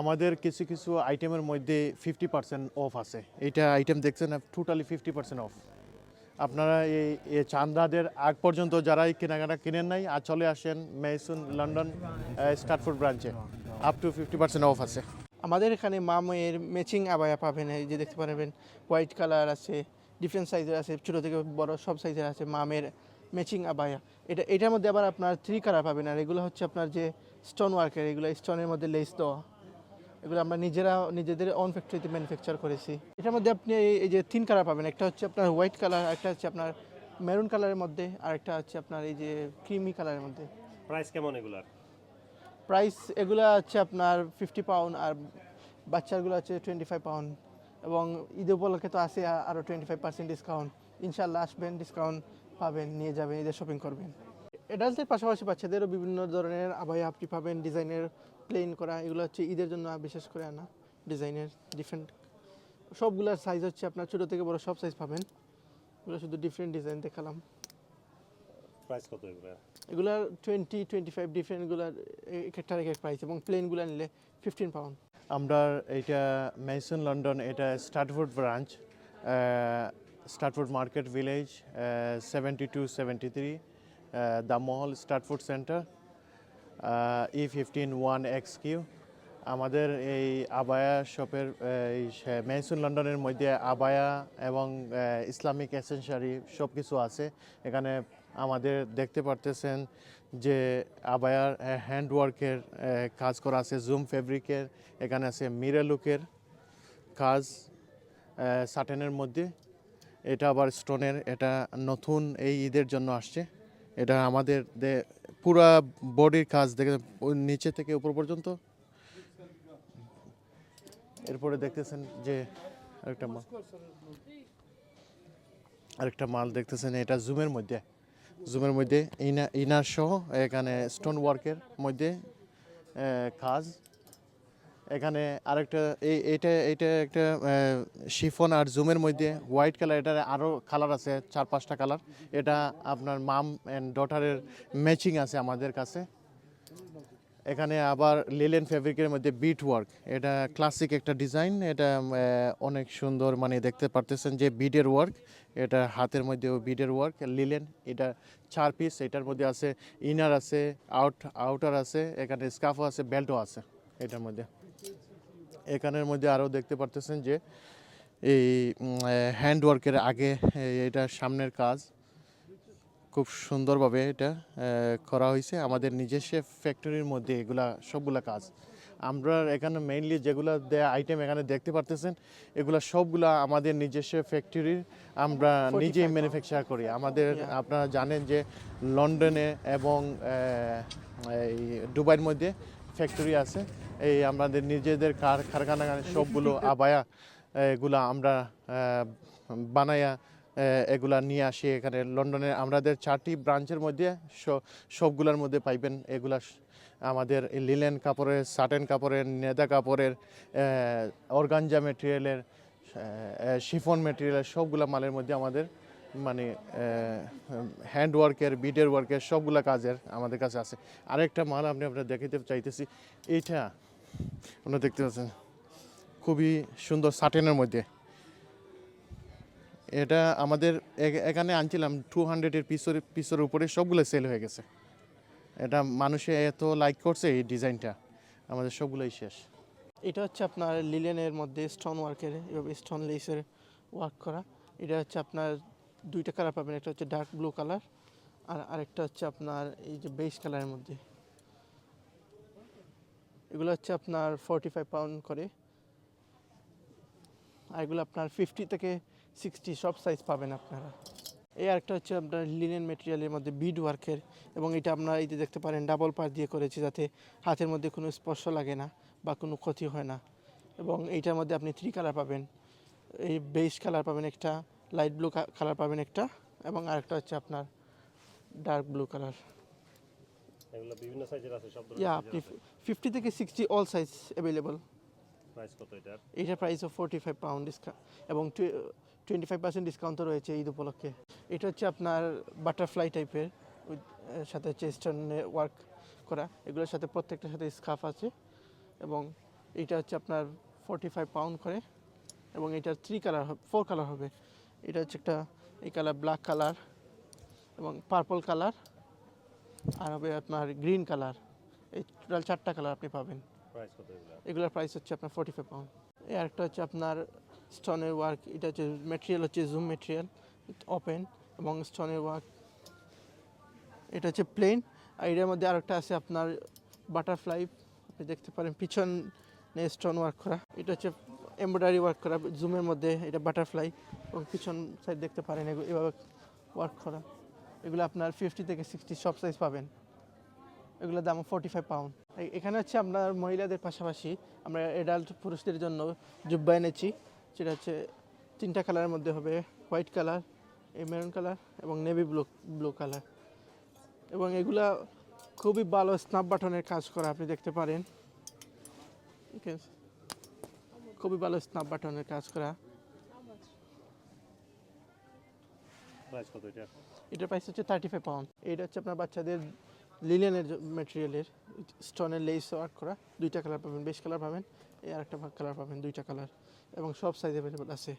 আমাদের কিছু কিছু আইটেমের মধ্যে ফিফটি পার্সেন্ট অফ আছে। এইটা আইটেম দেখছেন টোটালি ফিফটি পার্সেন্ট অফ আপনারা এই চান্দাদের আগ পর্যন্ত যারা এই কেনাকাটা কিনেন নাই, আর চলে আসেন মেসুন লন্ডন স্টার্টফুড ব্রাঞ্চে up to fifty percent off আছে। আমাদের এখানে মামের ম্যাচিং আবায়া পাবেন, এই যে দেখতে পারবেন হোয়াইট কালার আছে ডিফারেন্ট সাইজের আছে, ছোটো থেকে বড় সব সাইজের আছে মামের ম্যাচিং আবায়া। এটা, এটার মধ্যে আবার আপনার থ্রি কালার পাবেন, আর এগুলো হচ্ছে আপনার যে স্টোন ওয়ার্কের এগুলো স্টোনের মধ্যে লেস দেওয়া। এগুলো আমরা নিজেরা নিজেদের অন ফ্যাক্টরিতে ম্যানুফ্যাকচার করেছি। এটার মধ্যে আপনি এই- যে তিন কালার পাবেন একটা হচ্ছে আপনার হোয়াইট কালার একটা হচ্ছে আপনার মেরুন কালারের মধ্যে আর একটা হচ্ছে আপনার এই যে ক্রিমি কালারের মধ্যে। প্রাইস কেমন এগুলার? প্রাইস এগুলো হচ্ছে আপনার ফিফটি পাউন্ড আর বাচ্চারগুলো আছে টোয়েন্টি ফাইভ পাউন্ড এবং ঈদ উপলক্ষে তো আছে আরও টোয়েন্টি ফাইভ পার্সেন্ট ডিসকাউন্ট ইনশাল্লাহ আসবেন ডিসকাউন্ট পাবেন নিয়ে যাবেন ঈদের শপিং করবেন। অ্যাডাল্টদের পাশাপাশি বাচ্চাদেরও বিভিন্ন ধরনের আবাই আপনি পাবেন ডিজাইনের প্লেন করা এগুলো হচ্ছে ঈদের জন্য বিশেষ করে আনা। ডিজাইনের ডিফারেন্ট সবগুলোর সাইজ হচ্ছে আপনার ছোটো থেকে বড় সব সাইজ পাবেন। এগুলো শুধু ডিফারেন্ট ডিজাইন দেখালাম। প্রাইস কত এগুলা? এগুলার টোয়েন্টি টোয়েন্টি ফাইভ ডিফারেন্টগুলার এক একটার এক এক প্রাইস এবং প্লেনগুলো নিলে ফিফটিন পাউন্ড আমরা এটা মেসন লন্ডন এটা Stratford branch Stratford market village seventy two seventy three the mall Stratford centre E fifteen one X Q আমাদের এই আবায়া শপের, এই মেসুন লন্ডনের মধ্যে আবায়া এবং ইসলামিক এসেনসারি সব কিছু আছে। এখানে আমাদের দেখতে পারতেছেন যে আবায়ার হ্যান্ডওয়ার্কের কাজ করা আছে জুম ফেব্রিকের এখানে আছে মিরালুকের কাজ সাটেনের মধ্যে। এটা আবার স্টোনের এটা নতুন এই ঈদের জন্য আসছে। এটা আমাদের পুরা বডির কাজ দেখে নিচে থেকে উপর পর্যন্ত? এরপরে দেখতেছেন যে আরেকটা মাল আরেকটা মাল দেখতেছেন, এটা জুমের মধ্যে। জুমের মধ্যে ইনা ইনার সহ এখানে স্টোন ওয়ার্কের মধ্যে কাজ। এখানে আরেকটা, এই এটা এটা একটা শিফন আর জুমের মধ্যে হোয়াইট কালার এটার আরও কালার আছে, চার, পাঁচটা কালার এটা আপনার মাম অ্যান্ড ডটারের ম্যাচিং আছে আমাদের কাছে। এখানে আবার লিলেন ফেব্রিকের মধ্যে বিট ওয়ার্ক এটা ক্লাসিক একটা ডিজাইন এটা অনেক সুন্দর মানে দেখতে পারতেছেন যে বিডের ওয়ার্ক এটা হাতের মধ্যেও বিডের ওয়ার্ক লিলেন এটা চার পিস এটার মধ্যে আছে ইনার আছে আউট আউটার আছে, এখানে স্কাফও আছে বেল্টও আছে, এটার মধ্যে। এখানের মধ্যে আরও দেখতে পারতেছেন যে এই হ্যান্ড ওয়ার্কের আগে এটা সামনের কাজ। খুব সুন্দরভাবে এটা করা হয়েছে। আমাদের নিজস্ব ফ্যাক্টরির মধ্যে এগুলা সবগুলা কাজ। আমরা এখানে মেইনলি যেগুলো আইটেম এখানে দেখতে পারতেছেন এগুলা সবগুলা আমাদের নিজস্ব ফ্যাক্টরির আমরা নিজেই ম্যানুফ্যাকচার করি। আমাদের আপনারা জানেন যে লন্ডনে এবং এই দুবাইয়ের মধ্যে ফ্যাক্টরি আছে। এই আমাদের নিজেদের কার কারখানা সবগুলো আবায়া এগুলা আমরা বানায়া এগুলা নিয়ে আসি এখানে লন্ডনে আমাদের চারটি ব্রাঞ্চের মধ্যে সবগুলোর মধ্যে পাইবেন এগুলা আমাদের লিলেন কাপড়ের সাটেন কাপড়ের নেদা কাপড়ের অর্গানজা মেটেরিয়ালের শিফন মেটেরিয়ালের সবগুলো মালের মধ্যে আমাদের মানে হ্যান্ড ওয়ার্কের বিডের ওয়ার্কের সবগুলো কাজের আমাদের কাছে আছে। আরেকটা মাল আপনি আপনার দেখাতে চাইতেছি, এইটা আপনারা দেখতে পাচ্ছেন, খুবই সুন্দর সাটেনের মধ্যে। এটা আমাদের এখানে আনছিলাম টু হান্ড্রেডের পিসের পিসের উপরে সবগুলো সেল হয়ে গেছে। এটা মানুষে এত লাইক করছে এই ডিজাইনটা, আমাদের সবগুলোই শেষ। এটা হচ্ছে আপনার লিলেনের মধ্যে স্টোন ওয়ার্কের এভাবে স্টোন লেসের ওয়ার্ক করা। এটা হচ্ছে আপনার দুইটা কালার পাবেন, একটা হচ্ছে ডার্ক ব্লু কালার আর আরেকটা হচ্ছে আপনার এই যে বেস কালারের মধ্যে। এগুলো হচ্ছে আপনার ফর্টি ফাইভ পাউন্ড করে। আর এগুলো আপনার ফিফটি থেকে সিক্সটি সব সাইজ পাবেন আপনারা। এই আরেকটা হচ্ছে আপনার লিনেন মেটেরিয়ালের মধ্যে বিড ওয়ার্কের এবং এটা আপনারা এই যে দেখতে পারেন ডাবল পার দিয়ে করেছি যাতে হাতের মধ্যে কোনো স্পর্শ লাগে না বা কোনো ক্ষতি হয় না। এবং এইটার মধ্যে আপনি থ্রি কালার পাবেন। এই বেস কালার পাবেন একটা লাইট ব্লু কালার পাবেন একটা এবং আরেকটা হচ্ছে আপনার ডার্ক ব্লু কালার। এগুলো বিভিন্ন সাইজের আছে সব ইয়া আপনি ফিফটি থেকে sixty all size available price কত এটার? এইটার price off forty five pound discount এবং টোয়েন্টি ফাইভ পার্সেন্ট ডিসকাউন্টও রয়েছে ঈদ উপলক্ষে। এটা হচ্ছে আপনার বাটারফ্লাই টাইপের সাথে হচ্ছে স্টোনে ওয়ার্ক করা। এগুলোর সাথে প্রত্যেকটার সাথে স্কার্ফ আছে এবং এটা হচ্ছে আপনার ফর্টি ফাইভ পাউন্ড করে এবং এটার থ্রি কালার ফোর কালার হবে। এটা হচ্ছে একটা এই কালার ব্ল্যাক কালার এবং পার্পল কালার আর হবে আপনার গ্রিন কালার। এই টোটাল চারটা কালার আপনি পাবেন। এগুলোর প্রাইস হচ্ছে আপনার ফোর্টি ফাইভ পাউন্ড এই আরেকটা হচ্ছে আপনার স্টোনের ওয়ার্ক এটা হচ্ছে মেটেরিয়াল হচ্ছে জুম মেটেরিয়াল ওপেন এবং স্টোনের ওয়ার্ক এটা হচ্ছে প্লেন আর এটার মধ্যে আরেকটা আছে আপনার বাটারফ্লাই আপনি দেখতে পারেন পিছন স্টোন ওয়ার্ক করা। এটা হচ্ছে এমব্রয়ডারি ওয়ার্ক করা জুমের মধ্যে এটা বাটারফ্লাই এবং পিছন সাইড দেখতে পারেন এভাবে ওয়ার্ক করা। এগুলো আপনার ফিফটি থেকে সিক্সটি সব সাইজ পাবেন। এগুলোর দাম ফোর্টি ফাইভ পাউন্ড এখানে হচ্ছে আপনার মহিলাদের পাশাপাশি আমরা অ্যাডাল্ট পুরুষদের জন্য জুব্বা এনেছি। যেটা হচ্ছে তিনটা কালারের মধ্যে হবে হোয়াইট কালার এই মেরুন কালার এবং নেভি ব্লু ব্লু কালার এবং এগুলা খুবই ভালো স্ন্যাপ বাটনের কাজ করা, আপনি দেখতে পারেন। ঠিক আছে খুবই ভালো স্ন্যাপ বাটনের কাজ করা। এটা? এটার প্রাইস হচ্ছে থার্টি ফাইভ পাউন্ড এটা হচ্ছে আপনার বাচ্চাদের লিলেনের মেটেরিয়ালের স্টোনের লেস ওয়ার্ক করা। দুইটা কালার পাবেন। বেশ কালার পাবেন। এই আরেকটা কালার পাবেন। দুইটা কালার এবং সব সাইজ অ্যাভেলেবল আছে।